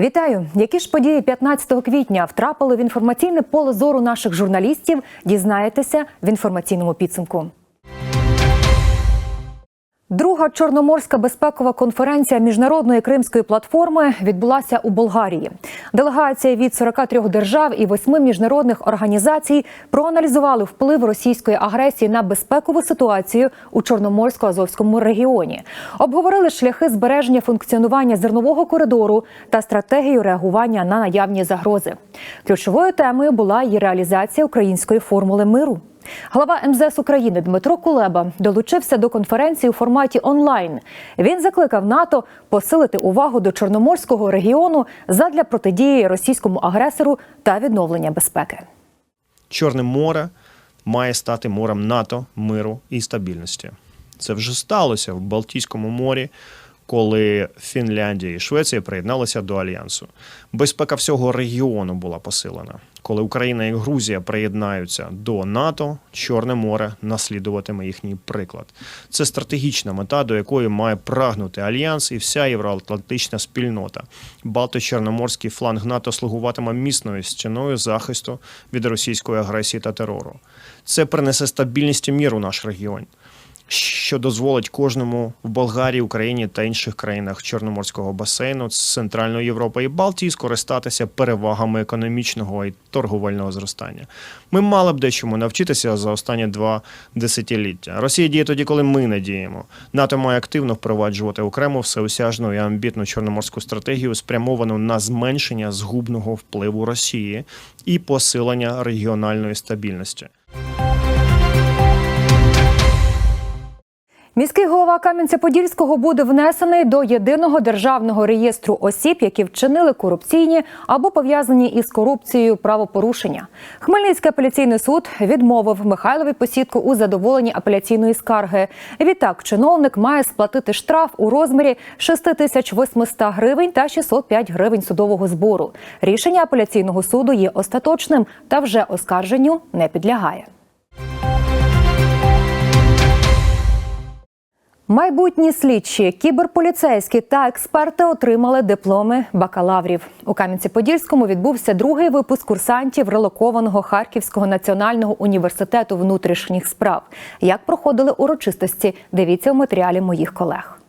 Вітаю! Які ж події 15 квітня втрапили в інформаційне поле зору наших журналістів? Дізнаєтеся в інформаційному підсумку. Друга чорноморська безпекова конференція міжнародної кримської платформи відбулася у Болгарії. Делегація від 43 держав і восьми міжнародних організацій проаналізували вплив російської агресії на безпекову ситуацію у Чорноморсько-Азовському регіоні. Обговорили шляхи збереження функціонування зернового коридору та стратегію реагування на наявні загрози. Ключовою темою була і реалізація української формули миру. Глава МЗС України Дмитро Кулеба долучився до конференції у форматі онлайн. Він закликав НАТО посилити увагу до Чорноморського регіону задля протидії російському агресору та відновлення безпеки. Чорне море має стати морем НАТО, миру і стабільності. Це вже сталося в Балтійському морі, коли Фінляндія і Швеція приєдналися до альянсу. Безпека всього регіону була посилена. Коли Україна і Грузія приєднаються до НАТО, Чорне море наслідуватиме їхній приклад. Це стратегічна мета, до якої має прагнути альянс і вся євроатлантична спільнота. Балто-Чорноморський фланг НАТО слугуватиме міцною стіною захисту від російської агресії та терору. Це принесе стабільність і мір у наш регіон що дозволить кожному в Болгарії, Україні та інших країнах Чорноморського басейну з Центральної Європи і Балтії скористатися перевагами економічного і торговельного зростання. Ми мали б дечому навчитися за останні два десятиліття. Росія діє тоді, коли ми не діємо. НАТО має активно впроваджувати окрему всеосяжну і амбітну чорноморську стратегію, спрямовану на зменшення згубного впливу Росії і посилення регіональної стабільності. Міський голова Кам'янця-Подільського буде внесений до єдиного державного реєстру осіб, які вчинили корупційні або пов'язані із корупцією правопорушення. Хмельницький апеляційний суд відмовив Михайлові посідку у задоволенні апеляційної скарги. Відтак, чиновник має сплатити штраф у розмірі 6800 гривень та 605 гривень судового збору. Рішення апеляційного суду є остаточним та вже оскарженню не підлягає. Майбутні слідчі, кіберполіцейські та експерти отримали дипломи бакалаврів. У Кам'янці-Подільському відбувся другий випуск курсантів релокованого Харківського національного університету внутрішніх справ. Як проходили урочистості? Дивіться у матеріалі моїх колег.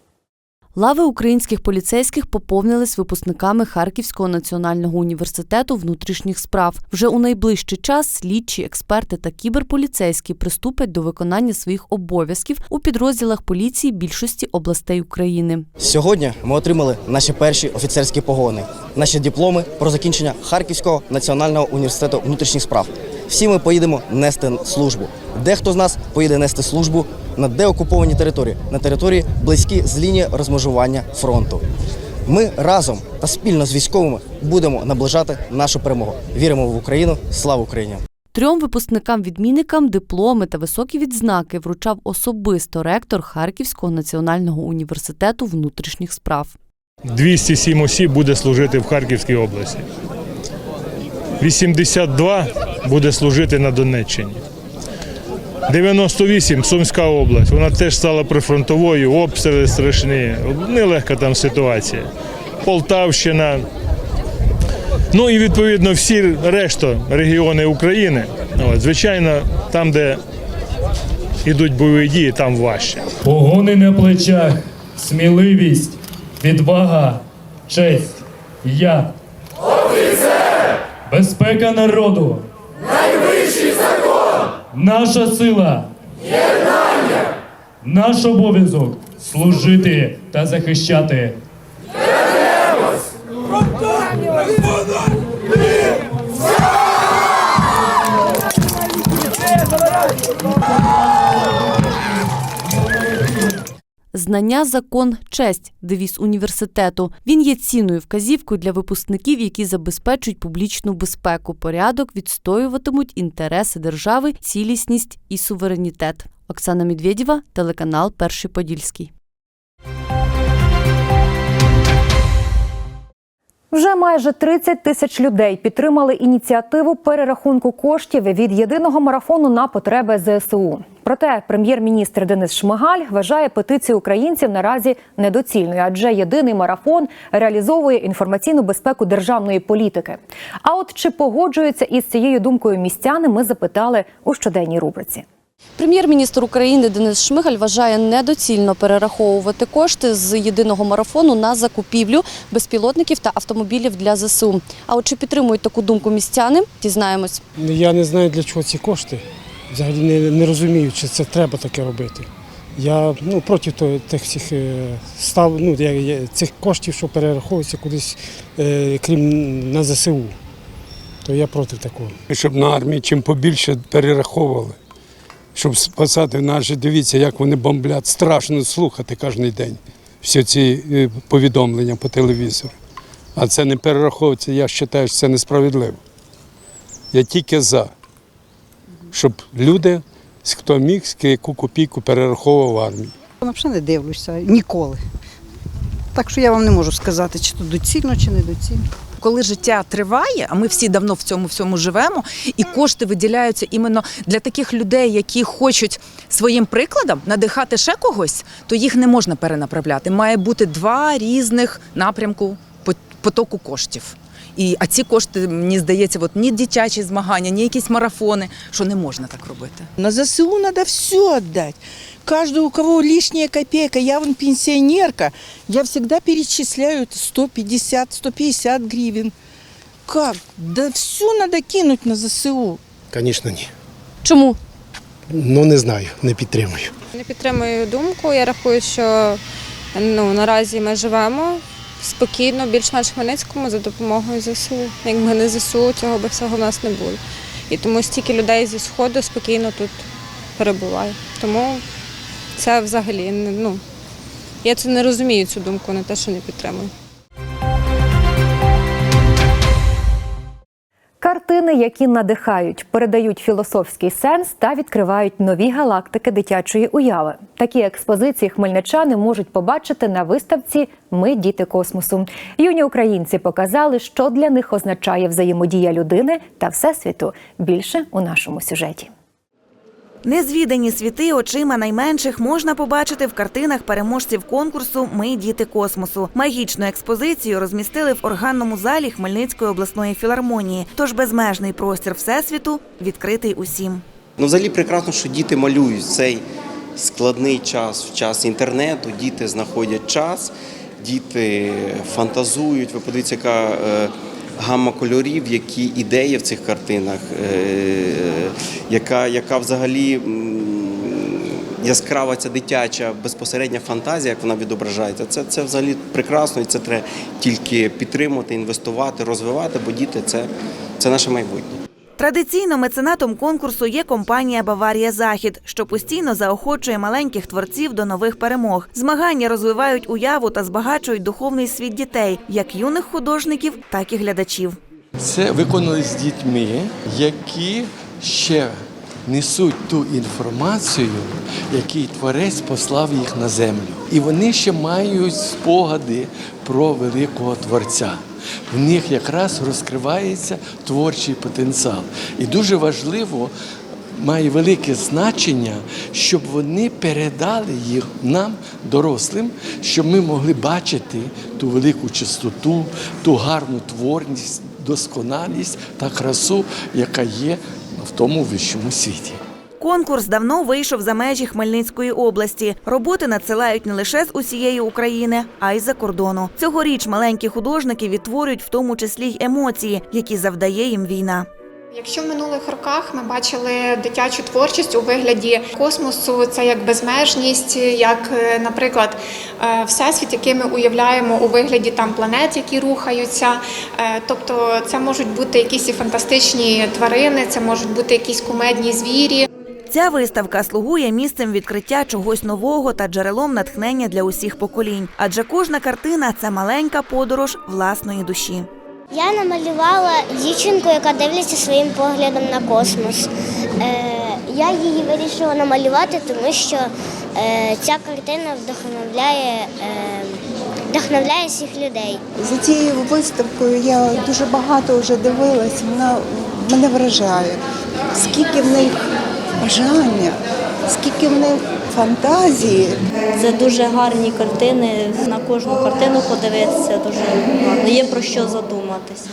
Лави українських поліцейських поповнились випускниками Харківського національного університету внутрішніх справ. Вже у найближчий час слідчі, експерти та кіберполіцейські приступять до виконання своїх обов'язків у підрозділах поліції більшості областей України. Сьогодні ми отримали наші перші офіцерські погони, наші дипломи про закінчення Харківського національного університету внутрішніх справ. Всі ми поїдемо нести службу. Дехто з нас поїде нести службу на деокуповані території, на території близькі з лінії розмежування фронту. Ми разом та спільно з військовими будемо наближати нашу перемогу. Віримо в Україну. Слава Україні! Трьом випускникам-відмінникам дипломи та високі відзнаки вручав особисто ректор Харківського національного університету внутрішніх справ. 207 осіб буде служити в Харківській області. 82 буде служити на Донеччині. 98 Сумська область. Вона теж стала прифронтовою, обстріли страшні, нелегка там ситуація. Полтавщина. Ну і відповідно всі решта регіони України. Звичайно, там, де йдуть бойові дії, там важче. Погони на плечах, сміливість, відвага, честь. Я. Безпека народу. Найвищий закон. Наша сила. Єднання. Наш обов'язок служити та захищати. Знання, закон, честь девіз університету. Він є цінною вказівкою для випускників, які забезпечують публічну безпеку, порядок, відстоюватимуть інтереси держави, цілісність і суверенітет. Оксана Медведєва, телеканал Перший Подільський. Вже майже 30 тисяч людей підтримали ініціативу перерахунку коштів від єдиного марафону на потреби ЗСУ. Проте прем'єр-міністр Денис Шмигаль вважає петицію українців наразі недоцільною, адже єдиний марафон реалізовує інформаційну безпеку державної політики. А от чи погоджуються із цією думкою містяни, ми запитали у щоденній рубриці. Прем'єр-міністр України Денис Шмигаль вважає недоцільно перераховувати кошти з єдиного марафону на закупівлю безпілотників та автомобілів для ЗСУ. А от чи підтримують таку думку містяни? Дізнаємось. Я не знаю для чого ці кошти. Взагалі не, не розумію, чи це треба таке робити. Я ну, проти того, тих всіх е, став, ну, я- я- цих коштів, що перераховуються кудись, е, крім на ЗСУ. То я проти такого. щоб на армії чим побільше перераховували, щоб спасати наші. Дивіться, як вони бомблять. Страшно слухати кожен день всі ці е, повідомлення по телевізору. А це не перераховується, я вважаю, що це несправедливо. Я тільки за, щоб люди, хто міг, яку копійку перераховував армії. Взагалі не дивлюся ніколи. Так що я вам не можу сказати, чи то доцільно, чи не доцільно. Коли життя триває, а ми всі давно в цьому всьому живемо, і кошти виділяються іменно для таких людей, які хочуть своїм прикладом надихати ще когось, то їх не можна перенаправляти. Має бути два різних напрямку по- потоку коштів. І, а ці кошти, мені здається, от ні дитячі змагання, ні якісь марафони, що не можна так робити. На ЗСУ надо все отдать. Каждый, у кого лишняя копейка, я вон пенсионерка, я всегда перечисляю 150-150 гривен. Как? Да все надо кинуть на ЗСУ. Звісно, ні. Чому? Ну не знаю, не підтримую. Не підтримую думку. Я рахую, що ну, наразі ми живемо спокійно, більш-менш Хмельницькому за допомогою ЗСУ. Якби не ЗСУ, цього би всього в нас не було. І тому стільки людей зі Сходу спокійно тут перебуває. Тому це взагалі ну, я це не розумію, цю думку, не те, що не підтримую. Картини, які надихають, передають філософський сенс та відкривають нові галактики дитячої уяви. Такі експозиції хмельничани можуть побачити на виставці Ми діти космосу. Юні українці показали, що для них означає взаємодія людини та всесвіту. Більше у нашому сюжеті. Незвідані світи очима найменших можна побачити в картинах переможців конкурсу Ми діти космосу. Магічну експозицію розмістили в органному залі Хмельницької обласної філармонії. Тож безмежний простір всесвіту відкритий усім. Ну, взагалі прекрасно, що діти малюють цей складний час, в час інтернету. Діти знаходять час, діти фантазують. Ви подивіться, яка е, гамма кольорів, які ідеї в цих картинах, е, яка, яка взагалі. Яскрава ця дитяча безпосередня фантазія, як вона відображається, це, це взагалі прекрасно, і це треба тільки підтримувати, інвестувати, розвивати, бо діти це, це наше майбутнє. Традиційно меценатом конкурсу є компанія Баварія Захід, що постійно заохочує маленьких творців до нових перемог. Змагання розвивають уяву та збагачують духовний світ дітей, як юних художників, так і глядачів. Це виконали з дітьми, які ще несуть ту інформацію, який творець послав їх на землю. І вони ще мають спогади про великого творця. В них якраз розкривається творчий потенціал. І дуже важливо. Має велике значення, щоб вони передали їх нам, дорослим, щоб ми могли бачити ту велику чистоту, ту гарну творність, досконалість та красу, яка є в тому вищому світі. Конкурс давно вийшов за межі Хмельницької області. Роботи надсилають не лише з усієї України, а й за кордону. Цьогоріч маленькі художники відтворюють в тому числі й емоції, які завдає їм війна. Якщо в минулих роках ми бачили дитячу творчість у вигляді космосу, це як безмежність, як, е, наприклад, е, всесвіт, який ми уявляємо у вигляді там планет, які рухаються. Е, Тобто, це можуть бути якісь і фантастичні тварини, це можуть бути якісь кумедні звірі. Ця виставка слугує місцем відкриття чогось нового та джерелом натхнення для усіх поколінь. Адже кожна картина це маленька подорож власної душі. Я намалювала дівчинку, яка дивиться своїм поглядом на космос. Е, я її вирішила намалювати, тому що е, ця картина вдохновляє, е, вдохновляє всіх людей. За цією виставкою я дуже багато вже дивилась, вона мене вражає. Скільки в них бажання, Скільки в них фантазії. Це дуже гарні картини. На кожну картину подивитися дуже гарно. Є про що задуматися.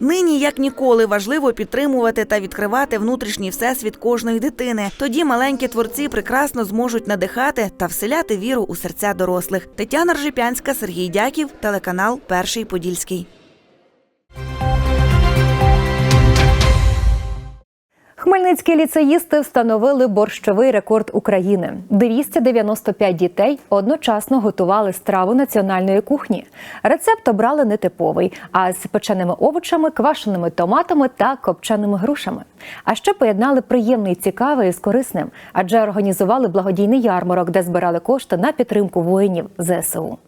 Нині як ніколи важливо підтримувати та відкривати внутрішній всесвіт кожної дитини. Тоді маленькі творці прекрасно зможуть надихати та вселяти віру у серця дорослих. Тетяна Ржипянська, Сергій Дяків, телеканал Перший Подільський. Хмельницькі ліцеїсти встановили борщовий рекорд України. 295 дітей одночасно готували страву національної кухні. Рецепт обрали нетиповий, а з печеними овочами, квашеними томатами та копченими грушами. А ще поєднали приємне і цікаве із корисним, адже організували благодійний ярмарок, де збирали кошти на підтримку воїнів ЗСУ.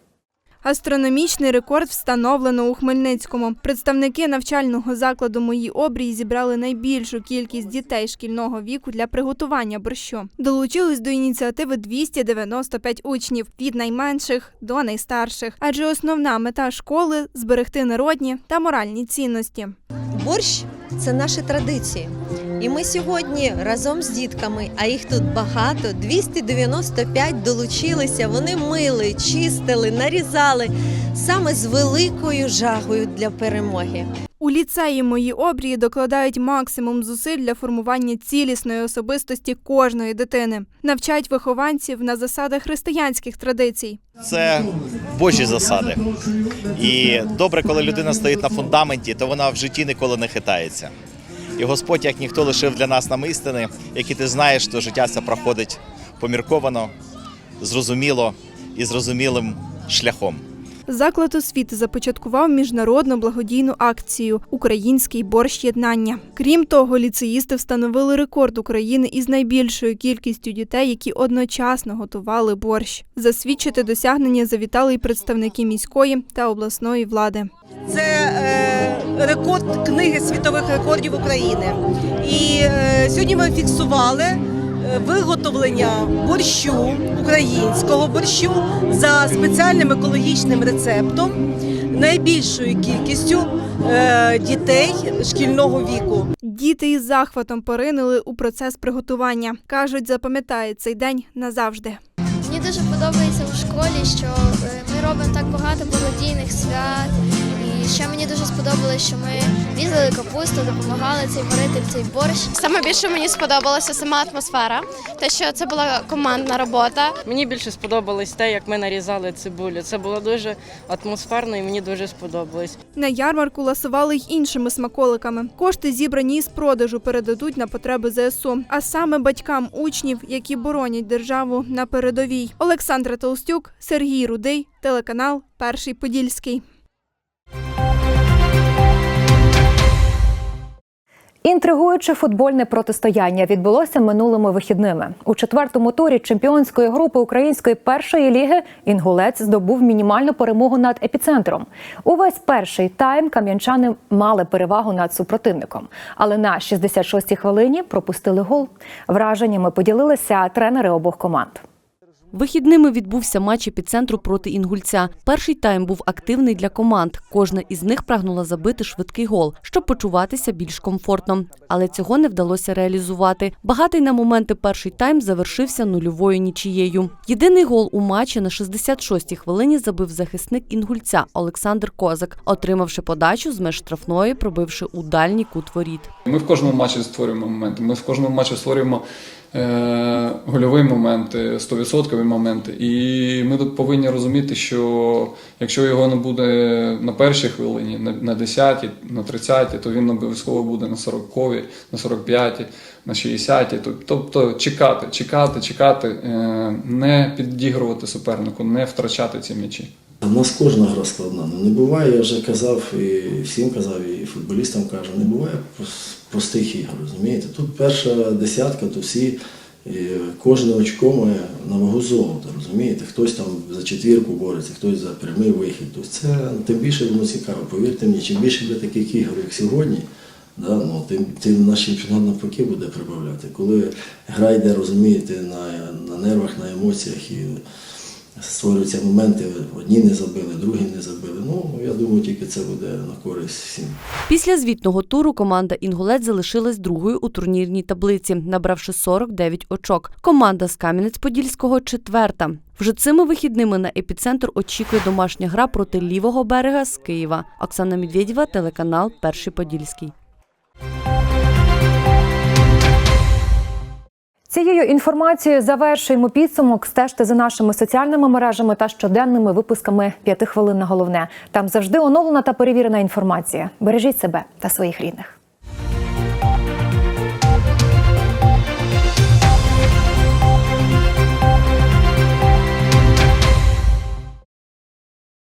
Астрономічний рекорд встановлено у Хмельницькому. Представники навчального закладу Мої обрії зібрали найбільшу кількість дітей шкільного віку для приготування борщу. Долучились до ініціативи 295 учнів від найменших до найстарших, адже основна мета школи зберегти народні та моральні цінності. Борщ це наші традиції. І ми сьогодні разом з дітками, а їх тут багато, 295 долучилися. Вони мили, чистили, нарізали саме з великою жагою для перемоги. У ліцеї мої обрії докладають максимум зусиль для формування цілісної особистості кожної дитини, навчають вихованців на засадах християнських традицій. Це божі засади. І добре, коли людина стоїть на фундаменті, то вона в житті ніколи не хитається. І Господь, як ніхто, лишив для нас нам істини, які ти знаєш, то життя це проходить помірковано, зрозуміло і зрозумілим шляхом. Заклад освіти започаткував міжнародну благодійну акцію Український борщ єднання. Крім того, ліцеїсти встановили рекорд України із найбільшою кількістю дітей, які одночасно готували борщ. Засвідчити досягнення завітали й представники міської та обласної влади. Це е, рекорд книги світових рекордів України. І е, сьогодні ми фіксували виготовлення борщу, українського борщу за спеціальним екологічним рецептом найбільшою кількістю е, дітей шкільного віку. Діти із захватом поринули у процес приготування. кажуть, запам'ятають цей день назавжди. Мені дуже подобається в школі, що е, ми робимо так багато благодійних свят. І ще мені дуже сподобалось, що ми різали капусту, допомагали цей варити цей борщ. Саме більше мені сподобалася сама атмосфера, те, що це була командна робота. Мені більше сподобалось те, як ми нарізали цибулю. Це було дуже атмосферно і мені дуже сподобалось. На ярмарку ласували й іншими смаколиками. Кошти, зібрані із продажу, передадуть на потреби ЗСУ, а саме батькам учнів, які боронять державу на передовій. Олександра Толстюк, Сергій Рудий, телеканал Перший Подільський. Інтригуюче футбольне протистояння відбулося минулими вихідними. У четвертому турі чемпіонської групи української першої ліги інгулець здобув мінімальну перемогу над епіцентром. Увесь перший тайм кам'янчани мали перевагу над супротивником, але на 66-й хвилині пропустили гол. Враженнями поділилися тренери обох команд. Вихідними відбувся матч епіцентру проти інгульця. Перший тайм був активний для команд. Кожна із них прагнула забити швидкий гол, щоб почуватися більш комфортно. Але цього не вдалося реалізувати. Багатий на моменти перший тайм завершився нульовою нічією. Єдиний гол у матчі на 66-й хвилині забив захисник інгульця Олександр Козак, отримавши подачу з меж штрафної, пробивши у дальній кут воріт. Ми в кожному матчі створюємо моменти. Ми в кожному матчі створюємо гольові моменти, 100% моменти. І ми тут повинні розуміти, що якщо його не буде на першій хвилині, на, на 10-й, на 30-й, то він обов'язково буде на 40-й, на 45-й, на 60-й. Тобто чекати, чекати, чекати, е, не підігрувати супернику, не втрачати ці м'ячі. У нас кожна гра складна. Ну, не буває, я вже казав і всім казав, і футболістам кажу, не буває простих ігор, розумієте? Тут перша десятка, то всі, кожне очко має на вагу золота, розумієте? Хтось там за четвірку бореться, хтось за прямий вихід. Тобто це тим більше воно цікаво. Повірте мені, чим більше буде таких ігор, як сьогодні, да, ну, тим, тим наш чемпіонат навпаки буде прибавляти. Коли гра йде, розумієте, на, на нервах, на емоціях і створюються моменти, одні не забили, другі не забили. Ну, я думаю, тільки це буде на користь всім. Після звітного туру команда Інгулець залишилась другою у турнірній таблиці, набравши 49 очок. Команда з Кам'янець-Подільського четверта. Вже цими вихідними на епіцентр очікує домашня гра проти лівого берега з Києва. Оксана Медведєва, телеканал Перший Подільський. Цією інформацією завершуємо підсумок. Стежте за нашими соціальними мережами та щоденними випусками «П'яти хвилин на головне. Там завжди оновлена та перевірена інформація. Бережіть себе та своїх рідних.